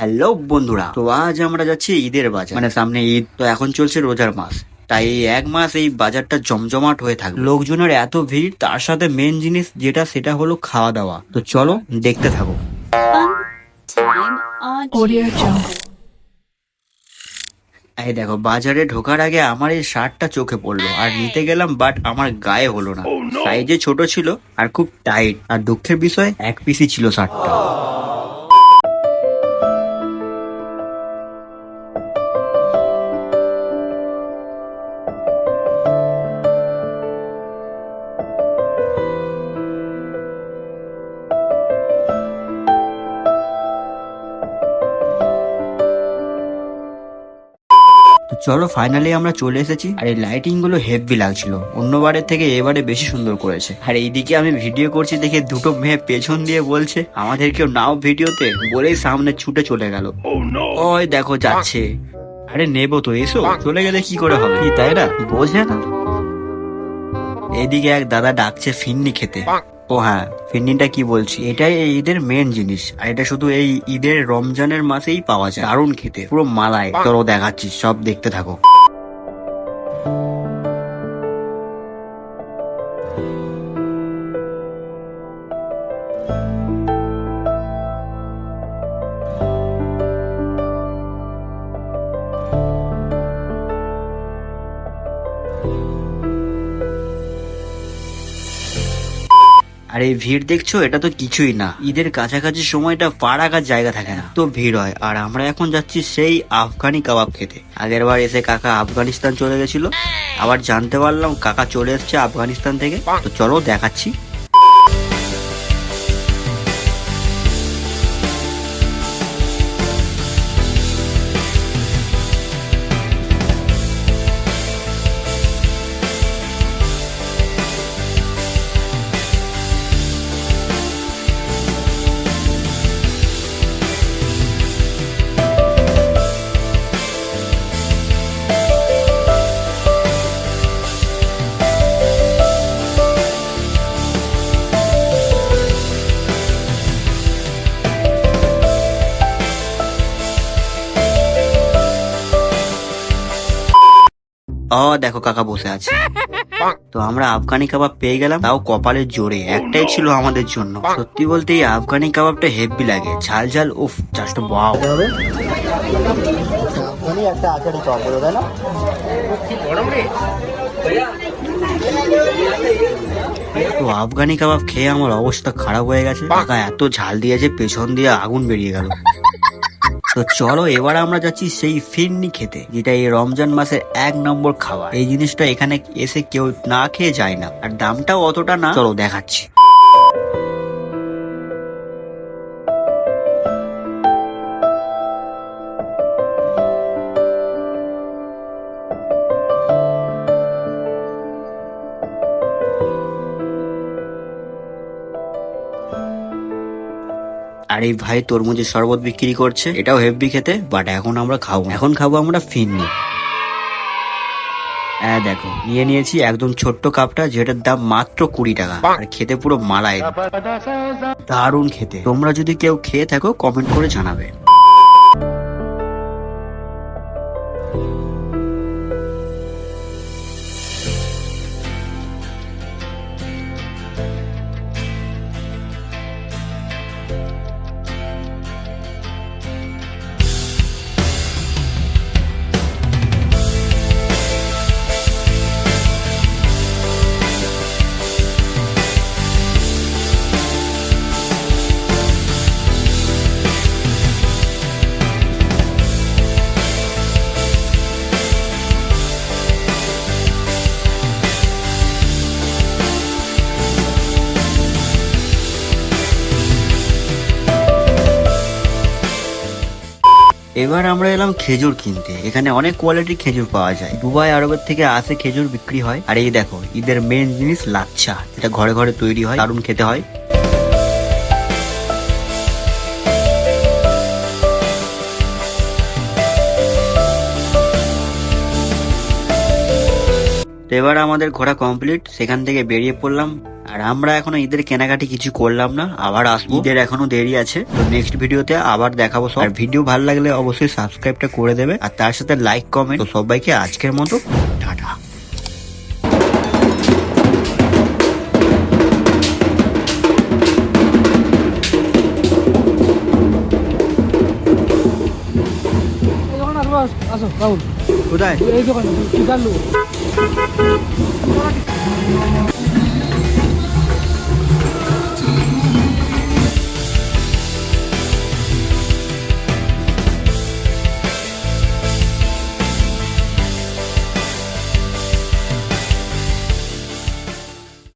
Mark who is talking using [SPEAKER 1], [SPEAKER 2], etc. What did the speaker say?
[SPEAKER 1] Hello বন্ধুরা তো আজ আমরা যাচ্ছি ঈদের বাজার। মানে সামনে ঈদ তো এখন চলছে রোজার মাস। তাই এই এক মাস এই বাজারটা জমজমাট হয়ে থাকবে। লোকজনের এত ভিড় তার সাথে মেন জিনিস যেটা সেটা হলো খাওয়া দাওয়া তো চলো দেখতে থাকো. এই দেখো বাজারে ঢোকার আগে আমার এই শার্টটা চোখে পড়ল। আর নিতে গেলাম বাট আমার গায়ে হলো না। সাইজে ছোট ছিল আর খুব টাইট আর দুঃখের বিষয় এক পিসই ছিল শার্টটা। চলো ফাইনালি আমরা চলে এসেছি। আর এই লাইটিংগুলো হেভি লাগছিল। অন্যবারের থেকে এবারে বেশি সুন্দর করেছে। আর এইদিকে আমি ভিডিও করছি দেখে দুটো মেয়ে পেছন দিয়ে বলছে আমাদের কেউ নাও ভিডিওতে? বলেই সামনে ছুটে চলে গেল। ওই দেখো যাচ্ছে। আরে নেব তো এসো। চলে গেলে কি করে হবে? তাই না? বোঝে না। এদিকে এক দাদা ডাকছে ফিন্নি খেতে। ও হ্যাঁ ফিন্নিটা কি বলছি? এটাই এই ঈদের মেন জিনিস। আর এটা শুধু এই ঈদের রমজানের মাসেই পাওয়া যায়। দারুণ খেতে, পুরো মালাই চলো দেখাচ্ছি, সব দেখতে থাকো। আর এই ভিড় দেখছ? এটা তো কিছুই না। ঈদের কাছাকাছি সময়টা পাড়াকার জায়গা থাকে না। তো ভিড় হয়। আর আমরা এখন যাচ্ছি সেই আফগানি কাবাব খেতে। আগের বার এসে কাকা আফগানিস্তান চলে গেছিল। আবার জানতে পারলাম কাকা চলে এসছে আফগানিস্তান থেকে। তো চলো দেখাচ্ছি। ও দেখো কাকা বসে আছে। তো আমরা আফগানি কাবাব পেয়ে গেলাম তাও কপালের জোরে। একটাই ছিল আমাদের জন্য। সত্যি বলতে এই আফগানি কাবাবটা হেভি লাগে। ঝাল ঝাল উফ জাস্ট বাও একটা আচারি চপ তাই না? তো আফগানি কাবাব খেয়ে আমার অবস্থা খারাপ হয়ে গেছে। কাকা এত ঝাল দিয়েছে পেছন দিয়ে আগুন বেরিয়ে গেল। তো চলো, এবার আমরা যাচ্ছি সেই ফিরনি খেতে, যেটা এই রমজান মাসের এক নম্বর খাওয়া এই জিনিসটা এখানে এসে কেউ না খেয়ে যায় না, আর দামটাও অতটা না। চলো, দেখাচ্ছি। আর এই ভাই তরমুজের শরবত বিক্রি করছে, এটাও হেভি খেতে বাট এখন আমরা খাব। এখন খাব আমরা ফিরনি হ্যাঁ দেখো, নিয়ে নিয়েছি একদম ছোট্ট কাপটা, যেটার দাম মাত্র কুড়ি টাকা। আর খেতে পুরো মালাই দারুণ খেতে। তোমরা যদি কেউ খেয়ে থাকো কমেন্ট করে জানাবে। এবার আমরা এলাম খেজুর কিনতে। এখানে অনেক কোয়ালিটির খেজুর পাওয়া যায়। দুবাই আরবের থেকে আসে খেজুর বিক্রি হয়। আর এই দেখো, ঈদের মেন জিনিস লাচ্ছা। এটা ঘরে ঘরে তৈরি হয়, দারুণ খেতে হয়। তো এবার আমাদের ঘোরা কমপ্লিট সেখান থেকে বেরিয়ে পড়লাম। আর আমরা এখনও ঈদের কেনাকাটি কিছু করলাম না আবার আসব। ঈদের এখনও দেরি আছে তো নেক্সট ভিডিওতে আবার দেখাবো সব। আর ভিডিও ভালো লাগলে অবশ্যই সাবস্ক্রাইবটা করে দেবে আর তার সাথে লাইক কমেন্ট তো সবাইকে আজকের মতো টাটা।
[SPEAKER 2] আসো রাহুল
[SPEAKER 1] কোথায়?
[SPEAKER 2] এই দোকানে কি জানলো